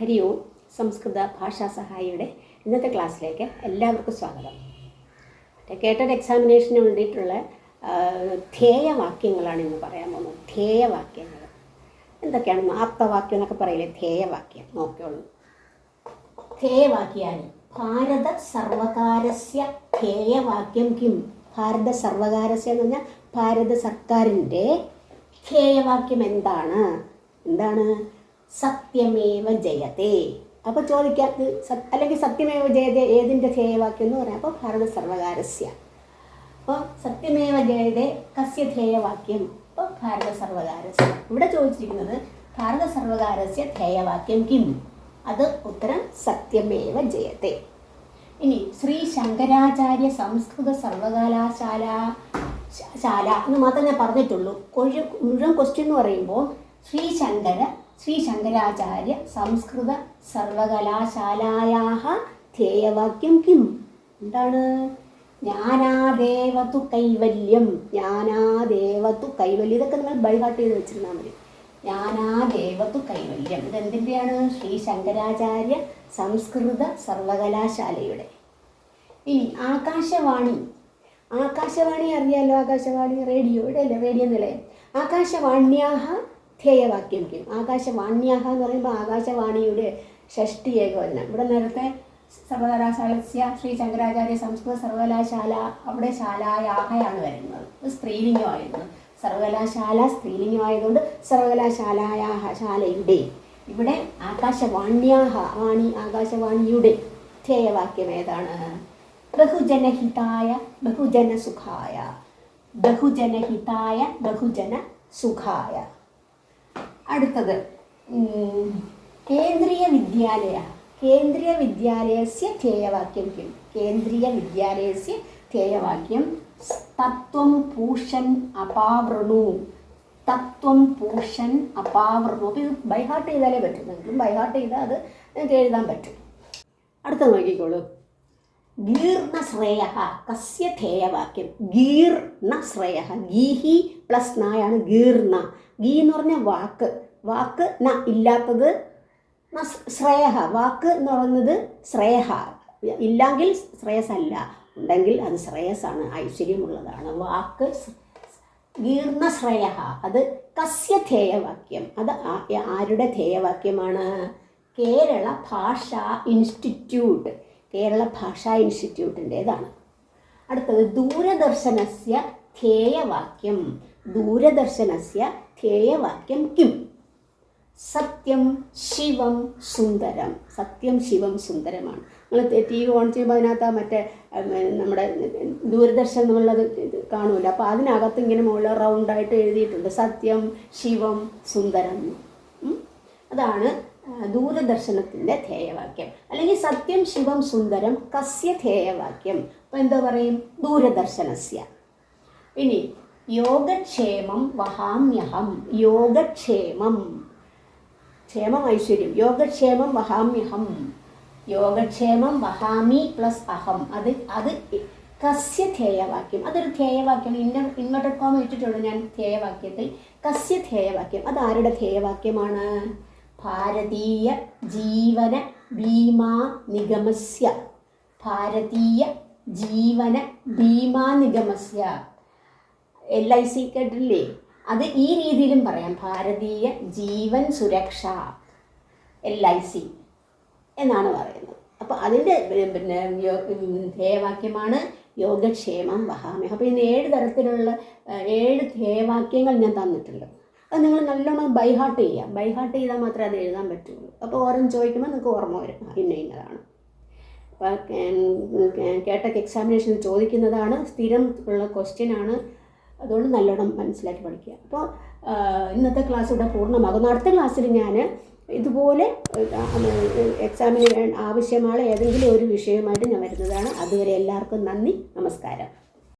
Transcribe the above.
ഹരി ഓം സംസ്കൃത ഭാഷാ സഹായിയുടെ ഇന്നത്തെ ക്ലാസ്സിലേക്ക് എല്ലാവർക്കും സ്വാഗതം. കേട്ടഡ് എക്സാമിനേഷന് വേണ്ടിയിട്ടുള്ള ധ്യേയവാക്യങ്ങളാണ് ഇന്ന് പറയാൻ പോകുന്നത്. ധ്യേയവാക്യങ്ങൾ എന്തൊക്കെയാണ് ആപ്തവാക്യം എന്നൊക്കെ പറയില്ലേ? ധ്യേയവാക്യം നോക്കിയോളൂ ധ്യേയവാക്യാനി ഭാരത സർവകാരസ്യ ധ്യേയവാക്യം കിം? ഭാരത സർവകാരസ്യ എന്ന് പറഞ്ഞാൽ ഭാരത സർക്കാരിന്റെ ധ്യേയവാക്യം എന്താണ്? എന്താണ്? സത്യമേവ ജയതേ അപ്പോൾ ചോദിക്കാത്ത അല്ലെങ്കിൽ സത്യമേവ ജയതെ ഏതിന്റെ ധ്യേയവാക്യം എന്ന് പറയാം. അപ്പോൾ ഭാരത സർവകാരസ്യ. അപ്പോൾ സത്യമേവ ജയതെ കസ്യ ധ്യേയവാക്യം അപ്പോൾ ഭാരത സർവകാരസ്യ. ഇവിടെ ചോദിച്ചിരിക്കുന്നത് ഭാരത സർവകാരസ്യ ധ്യേയവാക്യം കിം? അത് ഉത്തരം സത്യമേവ ജയത്തെ. ഇനി ശ്രീ ശങ്കരാചാര്യ സംസ്കൃത സർവകലാശാല ശാല എന്ന് മാത്രമേ ഞാൻ പറഞ്ഞിട്ടുള്ളൂ മുഴുവൻ ക്വസ്റ്റ്യൻ എന്ന് പറയുമ്പോൾ ശ്രീ ശങ്കര ശ്രീ ശങ്കരാചാര്യ സംസ്കൃത സർവകലാശാലായാ ധ്യേയവാക്യം കിം? എന്താണ്? ജ്ഞാനാദേവതു കൈവല്യം ജ്ഞാനാദേവതു കൈവല്യം. ഇതൊക്കെ നിങ്ങൾ ബൈഹാർട്ട് ചെയ്ത് വെച്ചിരുന്നാൽ മതി. ജ്ഞാനാദേവതു കൈവല്യം. ഇതെന്തിന്റെയാണ് ശ്രീ ശങ്കരാചാര്യ സംസ്കൃത സർവകലാശാലയുടെ. ഇനി ആകാശവാണി. ആകാശവാണി അറിയാലോ? ആകാശവാണി റേഡിയോ ഇവിടെ അല്ലേ? റേഡിയോ നിലയം ആകാശവാണ്യാഹ ധ്യേയവാക്യം വയ്ക്കും ആകാശവാണ്യാഹ എന്ന് പറയുമ്പോൾ ആകാശവാണിയുടെ ഷഷ്ടി ഏകവചനം. ഇവിടെ നേരത്തെ സർവകലാശാലസ്യ ശ്രീ ശങ്കരാചാര്യ സംസ്കൃത സർവകലാശാല അവിടെ ശാലായാഹയാണ് വരുന്നത്. സ്ത്രീലിംഗമായിരുന്നു. സർവകലാശാല സ്ത്രീലിംഗമായതുകൊണ്ട് സർവകലാശാലായാഹ ശാലയുടെ ഇവിടെ ആകാശവാണ്യാഹ വാണി ആകാശവാണിയുടെ ധ്യേയവാക്യം ഏതാണ്? ബഹുജനഹിതായ ബഹുജനസുഖായ. ബഹുജനഹിതായ ബഹുജന സുഖായ അടുത്തത്. കേന്ദ്രീയ വിദ്യാലയ. കേന്ദ്രീയ വിദ്യാലയസ്യ ധ്യേയവാക്യം കിം? കേന്ദ്രീയ വിദ്യാലയസ്യ ധ്യേയവാക്യം. തത്വം പൂഷൻ അപാവൃണു. തത്വം പൂഷൻ അപാവൃണു. അപ്പോൾ ഇത് ബൈഹാർട്ട് ചെയ്താലേ പറ്റും. നിങ്ങൾക്ക് ബൈഹാർട്ട് ചെയ്താൽ അത് എഴുതാൻ പറ്റും. അടുത്ത നോക്കിക്കോളൂ. ഗീർണ ശ്രേയ കസ്യ ധേയവാക്യം. ഗീർണ ശ്രേയ ഗീഹി പ്ലസ് നായാണ് ഗീർണ. ഗീ എന്ന് പറഞ്ഞ വാക്ക്. വാക്ക് ന ഇല്ലാത്തത് ശ്രേയ. വാക്ക് എന്ന് പറയുന്നത് ശ്രേയ. ഇല്ലെങ്കിൽ ശ്രേയസല്ല ഉണ്ടെങ്കിൽ അത് ശ്രേയസാണ് ഐശ്വര്യമുള്ളതാണ്. വാക്ക് ഗീർണ ശ്രേയ അത് കസ്യ ധേയവാക്യം. അത് ആരുടെ ധേയവാക്യമാണ്? കേരള ഭാഷാ ഇൻസ്റ്റിറ്റ്യൂട്ട്. കേരള ഭാഷാ ഇൻസ്റ്റിറ്റ്യൂട്ടിന്റേതാണ് അടുത്തത് ദൂരദർശനസ്യ ധ്യേയവാക്യം. ദൂരദർശനസ്യ ധ്യേയവാക്യം കിം? സത്യം ശിവം സുന്ദരം. സത്യം ശിവം സുന്ദരമാണ്. നിങ്ങൾ ടി വി ഓൺ ചെയ്യുമ്പോൾ അതിനകത്ത് മറ്റേ നമ്മുടെ ദൂരദർശൻ എന്നുള്ളത് കാണുമല്ലോ അപ്പോൾ അതിനകത്ത് ഇങ്ങനെ മുകളിൽ റൗണ്ടായിട്ട് എഴുതിയിട്ടുണ്ട്. സത്യം ശിവം സുന്ദരം. അതാണ് ദൂരദർശനത്തിന്റെ ധ്യേയവാക്യം അല്ലെങ്കിൽ സത്യം ശിവം സുന്ദരം കസ്യ ധ്യേയവാക്യം അപ്പോൾ എന്താ പറയും? ദൂരദർശനസ്യ. ഇനി യോഗക്ഷേമം വഹാമ്യഹം യോഗക്ഷേമം. ക്ഷേമം ഐശ്വര്യം. യോഗക്ഷേമം വഹാമ്യഹം. യോഗക്ഷേമം വഹാമി പ്ലസ് അഹം. അത് അത് കസ്യ ധ്യേയവാക്യം അതൊരു ധ്യേയവാക്യം ഇന്ന ഇൻവെർട്ടഡ് കോമ ഇട്ടിട്ടുണ്ട് ഞാൻ ധ്യേയവാക്യത്തിൽ കസ്യ ധ്യേയവാക്യം അത് ആരുടെ ധ്യേയവാക്യമാണ് ഭാരതീയ ജീവന ഭീമാ നിഗമസ്യ. ഭാരതീയ ജീവന ഭീമാ നിഗമസ്യ. എൽ ഐ സി കേട്ടില്ലേ അത് ഈ രീതിയിലും പറയാം. ഭാരതീയ ജീവൻ സുരക്ഷ. എൽ ഐ സി എന്നാണ് പറയുന്നത്. അപ്പോൾ അതിന്റെ പിന്നെ ധ്യേയവാക്യമാണ് യോഗക്ഷേമം വഹാമ്യം അപ്പോൾ ഇന്ന് ഏഴ് തരത്തിലുള്ള ഏഴ് ധ്യേയവാക്യങ്ങൾ ഞാൻ തന്നിട്ടുണ്ട്. അത് നിങ്ങൾ നല്ലോണം ബൈ ഹാർട്ട് ചെയ്യുക ബൈ ഹാർട്ട് ചെയ്താൽ മാത്രമേ അത് എഴുതാൻ പറ്റുള്ളൂ. അപ്പോൾ ഓരോന്ന് ചോദിക്കുമ്പോൾ നിങ്ങൾക്ക് ഓർമ്മ വരും. ഇന്ന ഇന്നതാണ്. അപ്പോൾ കേട്ടക്ക് എക്സാമിനേഷൻ ചോദിക്കുന്നതാണ് സ്ഥിരം ഉള്ള ക്വസ്റ്റ്യൻ ആണ്. അതുകൊണ്ട് നല്ലോണം മനസ്സിലാക്കി പഠിക്കുക. അപ്പോൾ ഇന്നത്തെ ക്ലാസ് ഇവിടെ പൂർണമാകുന്നു. അടുത്ത ക്ലാസ്സിൽ ഞാൻ ഇതുപോലെ എക്സാമിന് ആവശ്യമായ ഏതെങ്കിലും ഒരു വിഷയമായിട്ട് ഞാൻ വരുന്നതാണ്. അതുവരെ എല്ലാവർക്കും നന്ദി. നമസ്കാരം.